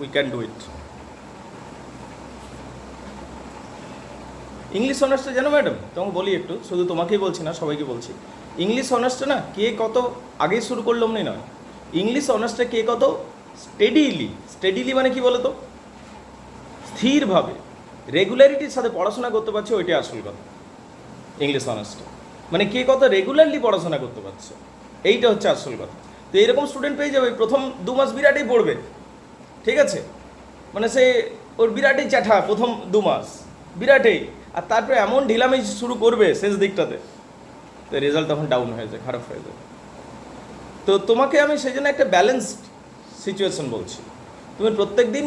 We can do it English অনার্সটা জানো madam তোমাকে বলি একটু, শুধু তোমাকেই বলছি না, সবাইকে বলছি। ইংলিশ অনার্সটা না, কে কত আগে শুরু করল অমনি নয়। ইংলিশ অনার্সটা কে কত? স্টেডিলি স্টেডিলি মানে কি বলো তো স্থিরভাবে রেগুলারিটির সাথে পড়াশোনা করতে পারছে ওইটাই আসল কথা। ইংলিশ অনার্সটা মানে কে কত রেগুলারলি পড়াশোনা করতে পারছে, এইটা হচ্ছে আসল কথা। তো এরকম স্টুডেন্ট পেয়ে যাবে, প্রথম দু মাস বিরাটই পড়বে। ঠিক আছে? মানে সে ওর বিরাটই চ্যাঠা প্রথম দু মাস। বিরাটেই। আর তারপরে এমন ঢিলামি শুরু করবে শেষ দিকটাতে। তো রেজাল্ট তখন ডাউন হয়ে যায়, খারাপ হয়ে যায়। তো তোমাকে আমি সেই জন্য একটা ব্যালেন্সড সিচুয়েশন বলছি। তুমি প্রত্যেক দিন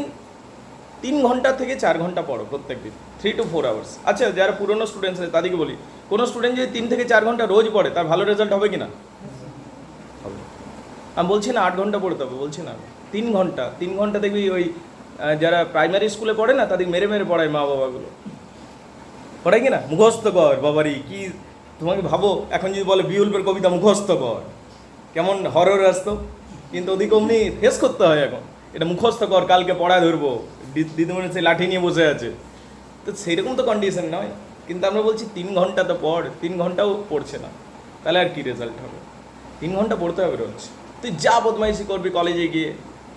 তিন ঘণ্টা থেকে চার ঘণ্টা পড়ো প্রত্যেক দিন থ্রি টু ফোর আওয়ার্স আচ্ছা যারা পুরনো স্টুডেন্টস আছে, তাদেরকে বলি, কোনো স্টুডেন্ট যদি তিন থেকে চার ঘণ্টা রোজ পড়ে, তার ভালো রেজাল্ট হবে কি না আমি বলছি না আট ঘণ্টা পড়তে হবে, বলছি না তিন ঘণ্টা তিন ঘণ্টা দেখবি ওই যারা প্রাইমারি স্কুলে পড়ে না, তাদের মেরে মেরে পড়ায় মা বাবাগুলো। পড়ায় কি না? মুখস্থ কর, বাবারি, কি তোমাকে ভাবো, এখন যদি বলে বিউল্পের কবিতা মুখস্থ কর। কেমন হরর আসতো? কিন্তু ওদিক অমনি ফেস করতে হয় এখন। এটা মুখস্থ কর, কালকে পড়ায় ধরবো। দিদিমণি সেই লাঠি নিয়ে বসে আছে। তো সেইরকম তো কন্ডিশন নয়। কিন্তু আমরা বলছি তিন ঘণ্টা তো পড়, তিন ঘন্টাও পড়ছে না। তাহলে আর কি রেজাল্ট হবে? তিন ঘণ্টা পড়তে হবে রোজ। তুই যা বদমাইশি করবি কলেজে গিয়ে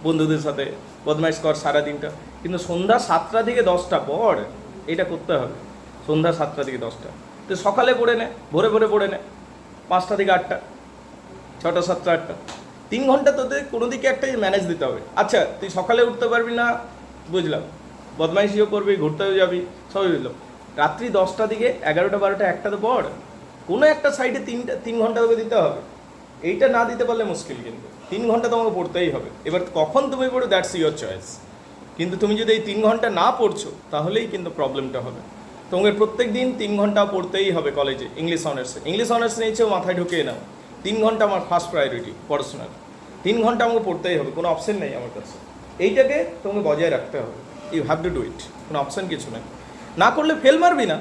বন্ধুদের সাথে, বদমাইশ কর সারা দিনটা। কিন্তু সন্ধ্যা সাতটা থেকে দশটা পড় এটা করতে হবে। সন্ধ্যা সাতটা থেকে দশটা। তো সকালে পড়ে নে, ভোরে ভোরে পড়ে নে। পাঁচটা থেকে আটটা, ছটা সাতটা আটটা। তিন ঘণ্টা তোদের কোনো দিকে একটা ম্যানেজ দিতে হবে। আচ্ছা তুই সকালে উঠতে পারবি না, বুঝলাম। বদমাইশিও করবি, ঘুরতেও যাবি, সবই বুঝলাম। রাত্রি দশটা দিকে এগারোটা, বারোটা একটা তো পড় কোনো একটা সাইডে তিনটা, তিন ঘণ্টা তোকে দিতে হবে। এইটা না দিতে পারলে মুশকিল কিন্তু। তিন ঘণ্টা তোমাকে পড়তেই হবে। এবার কখন তুমি পড়ো দ্যাটস ইয়োর চয়েস কিন্তু তুমি যদি এই তিন ঘণ্টা না পড়ছো, তাহলেই কিন্তু প্রবলেমটা হবে। তোমাকে প্রত্যেক দিন তিন ঘণ্টা পড়তেই হবে কলেজে ইংলিশ অনার্সে ইংলিশ অনার্স নিয়েছেও মাথায় ঢুকিয়ে নাও। তিন ঘণ্টা আমার ফার্স্ট প্রায়োরিটি পড়াশোনার। তিন ঘণ্টা আমাকে পড়তেই হবে, কোনো অপশন নেই আমার কাছে। এইটাকে তোমাকে বজায় রাখতে হবে। You have to do it কোনো অপশন কিছু নেই। না করলে ফেল মারবি না।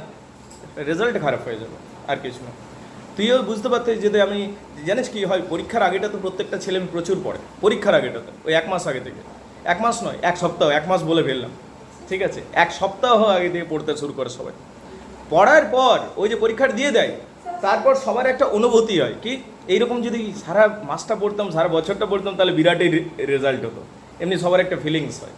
রেজাল্ট খারাপ হয়ে যাবে। আর কিছু না। তুইও বুঝতে পারতিস যদি আমি, জানিস কি হয়, পরীক্ষার আগেটা তো প্রত্যেকটা ছেলে মেয়ে প্রচুর পড়ে, পরীক্ষার আগেটাতে ওই এক মাস আগে থেকে। এক মাস নয়, এক সপ্তাহ, এক মাস বলে ফেললাম, ঠিক আছে? এক সপ্তাহ আগে থেকে পড়তে শুরু করে সবাই। পড়ার পর ওই যে পরীক্ষাটা দিয়ে দেয়, তারপর সবার একটা অনুভূতি হয়, কি? এইরকম যদি সারা মাসটা পড়তাম, সারা বছরটা পড়তাম, তাহলে বিরাটই রেজাল্ট হতো। এমনি সবার একটা ফিলিংস হয়,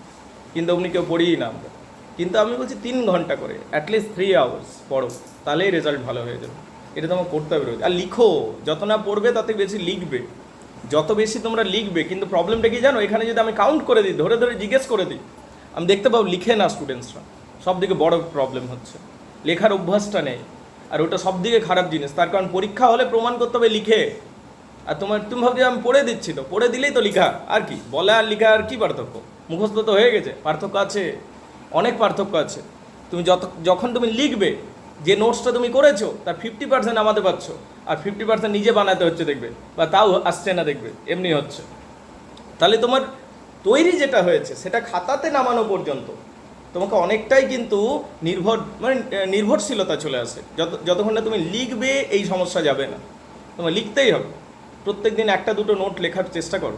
কিন্তু অমনি কেউ পড়িই না আমরা। কিন্তু আমি বলছি তিন ঘণ্টা করে অ্যাটলিস্ট থ্রি আওয়ার্স পড়ো, তাহলেই রেজাল্ট ভালো হয়ে যাবে। এটা তোমার পড়তে হবে রোজ। আর লিখো, যত না পড়বে তাতে বেশি লিখবে। যত বেশি তোমরা লিখবে, কিন্তু প্রবলেমটা কি জানো? এখানে যদি আমি কাউন্ট করে দিই, ধরে ধরে জিজ্ঞেস করে দিই, আমি দেখতে পাবো লিখে না স্টুডেন্টসরা সব দিকে বড় প্রবলেম হচ্ছে। লেখার অভ্যাসটা নেই। আর ওটা সব দিকে খারাপ জিনিস। তার কারণ পরীক্ষা হলে প্রমাণ করতে হবে লিখে। আর তোমার, তুমি ভাবছ আমি পড়ে দিচ্ছি তো? পড়ে দিলেই তো লিখা। আর কি? বলা আর লিখা আর কি পার্থক্য? মুখস্থ তো হয়ে গেছে। পার্থক্য আছে। অনেক পার্থক্য আছে। তুমি যত, যখন তুমি লিখবে যে নোটসটা তুমি করেছ, তার ফিফটি পার্সেন্ট আমাদের পাচ্ছ। আর ফিফটি পার্সেন্ট নিজে বানাতে হচ্ছে দেখবে, বা তাও আসছে না দেখবে, এমনি হচ্ছে। তাহলে তোমার তৈরি যেটা হয়েছে, সেটা খাতাতে নামানো পর্যন্ত তোমাকে অনেকটাই কিন্তু নির্ভর মানে নির্ভরশীলতা চলে আসে। যত, যতক্ষণ না তুমি লিখবে, এই সমস্যা যাবে না। তোমার লিখতেই হবে। প্রত্যেক দিন একটা দুটো নোট লেখার চেষ্টা করো।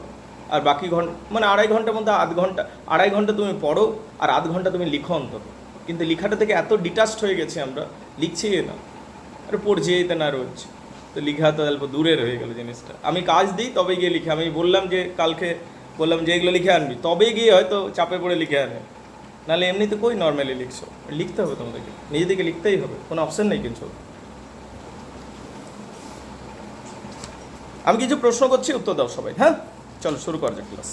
আর বাকি ঘণ্টা মানে আড়াই ঘণ্টার মধ্যে আধ ঘণ্টা, আড়াই ঘণ্টা তুমি পড়ো, আর আধ ঘণ্টা তুমি লিখো অন্তত। কিন্তু লেখাটা থেকে এত ডিটাচড হয়ে গেছে আমরা, লিখছি না। আর পড়ছি তো না রোজ। তো লিখা তো অল্প দূরের হয়ে গেল জিনিসটা। আমি কাজ দিই, তবে গিয়ে লিখে, আমি বললাম যে কালকে, বললাম যে এগুলো লিখে আনবি। তবে গিয়ে হয়তো চাপে পড়ে লিখে আনে। নাহলে এমনিতে কই নর্মালি লিখছো? লিখতে হবে তোমাদেরকে। নিজেদেরকে লিখতেই হবে, কোনো অপশন নেই কিছু। আমি কিছু প্রশ্ন করছি, উত্তর দাও সবাই হ্যাঁ? চলো শুরু করা যাক ক্লাস